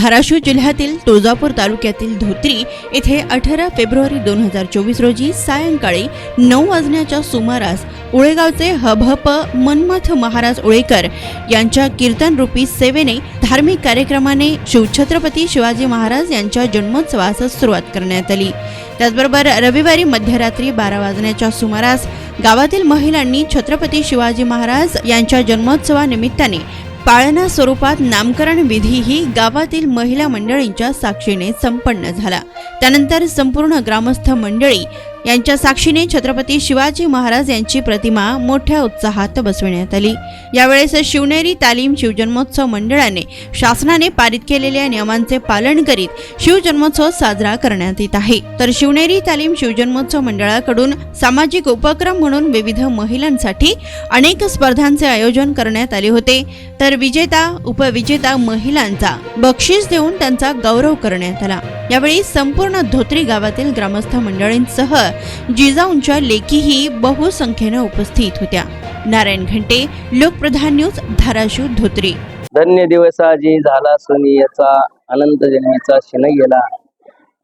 धाराशिव जिल्ह्यातील तुळजापूर तालुक्यातील धोत्री येथे अठरा फेब्रुवारी दोन हजार चोवीस रोजी सायंकाळी नऊ वाजण्याच्या सुमारास उळेगावचे हभप मनमथ महाराज उळेकर यांच्या कीर्तनरूपी सेवेने धार्मिक कार्यक्रमाने शिवछत्रपती शिवाजी महाराज यांच्या जन्मोत्सवास सुरुवात करण्यात आली. त्याचबरोबर रविवारी मध्यरात्री बारा वाजण्याच्या सुमारास गावातील महिलांनी छत्रपती शिवाजी महाराज यांच्या जन्मोत्सवानिमित्ताने पाळणा स्वरूपात नामकरण विधीही गावातील महिला मंडळींच्या साक्षीने संपन्न झाला. त्यानंतर संपूर्ण ग्रामस्थ मंडळी यांच्या साक्षीने छत्रपती शिवाजी महाराज यांची प्रतिमा मोठ्या उत्साहात बसविण्यात आली. यावेळेस शिवनेरी तालीम शिवजन्मोत्सव मंडळाने शासनाने पारित केलेल्या नियमांचे पालन करीत शिवजन्मोत्सव साजरा करण्यात येत आहे. तर शिवनेरी तालीम शिवजन्मोत्सव मंडळाकडून सामाजिक उपक्रम म्हणून विविध महिलांसाठी अनेक स्पर्धांचे आयोजन करण्यात आले होते. तर विजेता उपविजेता महिलांचा बक्षीस देऊन त्यांचा गौरव करण्यात आला. यावेळी संपूर्ण धोत्री गावातील ग्रामस्थ मंडळींसह जिजाऊंच्या लेखीही बहुसंख्येनं उपस्थित होत्या. नारायण घंटे लोकप्रधान न्यूज धाराशिव धोत्री. धन्य दिवस जे झाला. सोनियाचा अनंत जन्मीचा शिन गेला.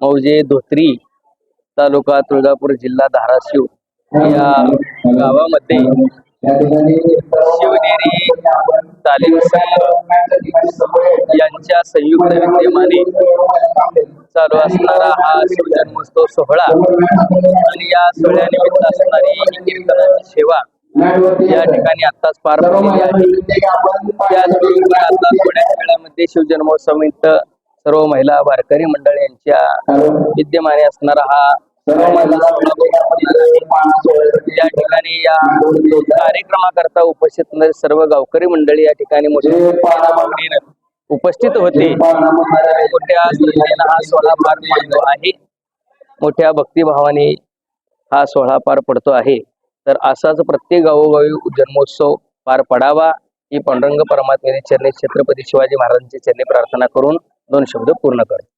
मौजे धोत्री तालुका तुळजापूर जिल्हा धाराशिव. या गावामध्ये शिवनेरी तालीम संघ यांच्या संयुक्त विद्यमाने चालू असणारा हा शिवजन्मोत्सव सोहळा आणि या सोहळ्यानिमित्त असणारी कीर्तनाची सेवा या ठिकाणी आताच पार पडलेली आहे. त्याचबरोबर आता थोड्याच वेळामध्ये शिवजन्मोत्सव निमित्त सर्व महिला वारकरी मंडळ यांच्या विद्यमाने असणारा हा महिला या ठिकाणी या कार्यक्रमाकरता उपस्थित सर्व गावकरी मंडळी या ठिकाणी मोठ्या उपस्थित होते. मोठ्या श्रद्धेनं हा सोहळा पार पडतो आहे. मोठ्या भक्तिभावाने हा सोहळा पार पडतो आहे. तर असाच प्रत्येक गावोगावी जन्मोत्सव पार पडावा ही पांडुरंग परमात्म्याने चरणी छत्रपती शिवाजी महाराजांची चरणी प्रार्थना करून दोन शब्द पूर्ण करतो.